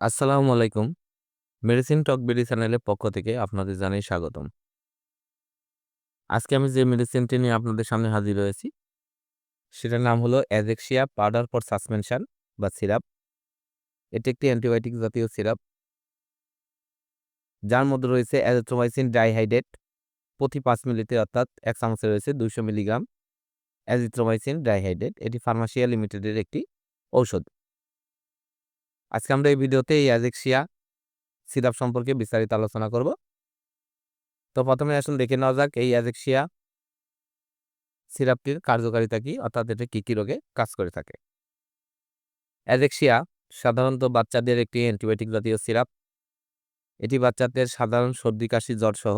আসসালামু আলাইকুম। মেডিসিন টক বিডি চ্যানেলের পক্ষ থেকে আপনাদের জানাই স্বাগতম। আজকে আমি যে মেডিসিনটি নিয়ে আপনাদের সামনে হাজির হয়েছি, সেটার নাম হলো অ্যাজেক্সিয়া পাউডার ফর সাসপেনশন বা সিরাপ। এটি একটি অ্যান্টিবায়োটিক জাতীয় সিরাপ। যার মধ্যে রয়েছে অ্যাজিথ্রোমাইসিন ডাইহাইড্রেট প্রতি পাঁচ মিলিতে অর্থাৎ ১ চামচে রয়েছে ২০০ মিলিগ্রাম অ্যাজিথ্রোমাইসিন ডাইহাইড্রেট। এটি ফার্মাসিয়া লিমিটেডের একটি ঔষধ। আজকে আমরা এই ভিডিওতে এই অ্যাজেক্সিয়া সিরাপ সম্পর্কে বিস্তারিত আলোচনা করব। তো প্রথমে আসলে দেখে নেওয়া যাক এই অ্যাজেক্সিয়া সিরাপটির কার্যকারিতা কি, অর্থাৎ এটা কী কী রোগে কাজ করে থাকে অ্যাজেক্সিয়া সাধারণত বাচ্চাদের একটি অ্যান্টিবায়োটিক জাতীয় সিরাপ এটি বাচ্চাদের সাধারণ সর্দি, কাশি জ্বর সহ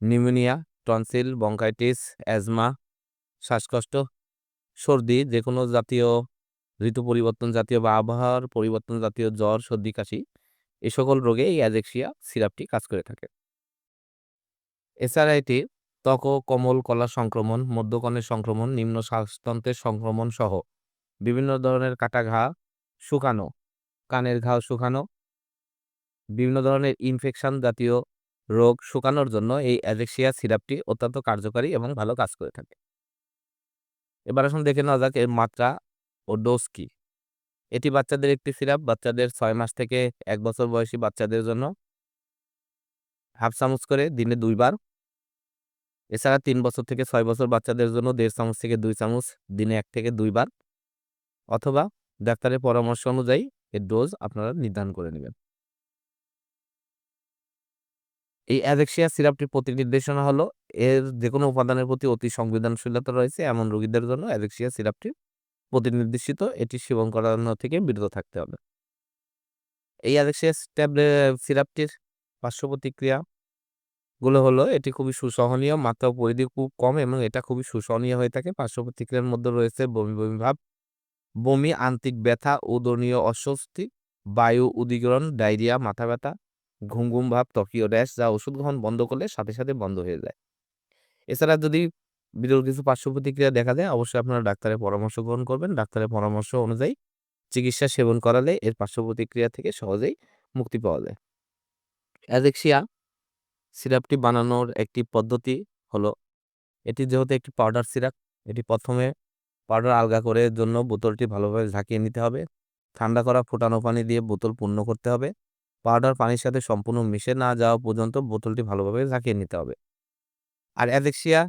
নিউমোনিয়া, টনসিল, বঙ্কাইটিস, অ্যাজমা, শ্বাসকষ্ট, সর্দি যে কোনো জাতীয় ঋতু পরিবর্তন জাতীয় বা আবহাওয়ার পরিবর্তন জাতীয় জ্বর, সর্দি, কাশি এই সকল রোগে এই অ্যাজেক্সিয়া সিরাপটি কাজ করে থাকে। এছাড়া এটি ত্বক কোমল কলা সংক্রমণ, মধ্যকণের সংক্রমণ, নিম্ন শ্বাসতন্ত্রের সংক্রমণ সহ বিভিন্ন ধরনের কাটা ঘা শুকানো, কানের ঘা শুকানো, বিভিন্ন ধরনের ইনফেকশন জাতীয় রোগ শুকানোর জন্য এই অ্যাজেক্সিয়া সিরাপটি অত্যন্ত কার্যকারী এবং ভালো কাজ করে থাকে। এবার আসুন দেখে নেওয়া যাক এর মাত্রা ও ডোজ কি? এটি বাচ্চাদের একটি সিরাপ, বাচ্চাদের ছয় মাস থেকে এক বছর বয়সী বাচ্চাদের জন্য। হাফ চামচ করে দিনে দুইবার। এছাড়া তিন বছর থেকে ছয় বছর বাচ্চাদের জন্য দেড় চামচ থেকে দুই চামচ দিনে এক থেকে দুইবার। অথবা ডাক্তারের পরামর্শ অনুযায়ী এর ডোজ আপনারা নির্ধারণ করে নেবেন। এই অ্যাজেক্সিয়া সিরাপটির প্রতি নির্দেশনা হলো, এর যে কোনো উপাদানের প্রতি অতি সংবেদনশীলতা রয়েছে এমন রোগীদের জন্য অ্যাজেক্সিয়া সিরাপটি প্রতি নির্দেশিত এটি সেবন করানো থেকে বিরত থাকতে হবে। এই অ্যাজেক্সিয়া ট্যাবলেট সিরাপটির পার্শ্ব প্রতিক্রিয়া গুলো হলো, এটি খুবই সুসহনীয়, মাত্রা পরিধি খুব কম এবং এটা খুবই সুসহনীয় হয়ে থাকে। পার্শ্ব প্রতিক্রিয়ার মধ্যে রয়েছে বমি বমি ভাব, বমি, আন্তিক ব্যথা উদনীয় অস্বস্তি, বায়ু উদিগ্রহণ ডায়রিয়া, মাথা ব্যথা, ঘুম ঘুম ভাব, ত্বকীয় ড্যাশ যা ওষুধ গ্রহণ বন্ধ করলে সাথে সাথে বন্ধ হয়ে যায়। এছাড়া যদি বিরল কিছু পার্শ্ব প্রতিক্রিয়া দেখা দেয়, অবশ্যই আপনারা ডাক্তারের পরামর্শ গ্রহণ করবেন। ডাক্তারের পরামর্শ অনুযায়ী চিকিৎসা সেবন করালে এর পার্শ্ব প্রতিক্রিয়া থেকে সহজেই মুক্তি পাওয়া যায়। অ্যাজেক্সিয়া, সিরাপটি বানানোর একটি পদ্ধতি হলো, এটি যেহেতু একটি পাউডার সিরাপ, এটি প্রথমে পাউডার আলগা করে জন্য বোতলটি ভালোভাবে ঝাঁকিয়ে নিতে হবে। ঠান্ডা করা ফোটানো পানি দিয়ে বোতল পূর্ণ করতে হবে। পাউডার পানির সাথে সম্পূর্ণ মিশে না যাওয়া পর্যন্ত বোতলটি ভালোভাবে ঝাঁকিয়ে নিতে হবে। আর অ্যাজেক্সিয়া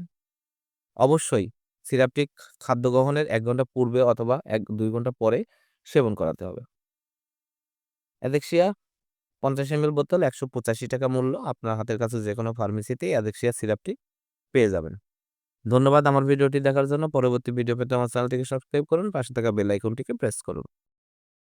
অবশ্যই সিরাপটি খাদ্য গ্রহণের এক ঘণ্টা পূর্বে অথবা এক দুই ঘণ্টা পরে সেবন করাতে হবে। অ্যাজেক্সিয়া পঞ্চাশ এম বোতল একশো পঁচাশি টাকা মূল্য, আপনার হাতের কাছে যে কোনো ফার্মেসিতেই অ্যাজেক্সিয়া সিরাপটি পেয়ে যাবেন। ধন্যবাদ আমার ভিডিওটি দেখার জন্য। পরবর্তী ভিডিও পেতে আমার চ্যানেলটিকে সাবস্ক্রাইব করুন, পাশে থাকা বেল আইকনটিকে প্রেস করুন।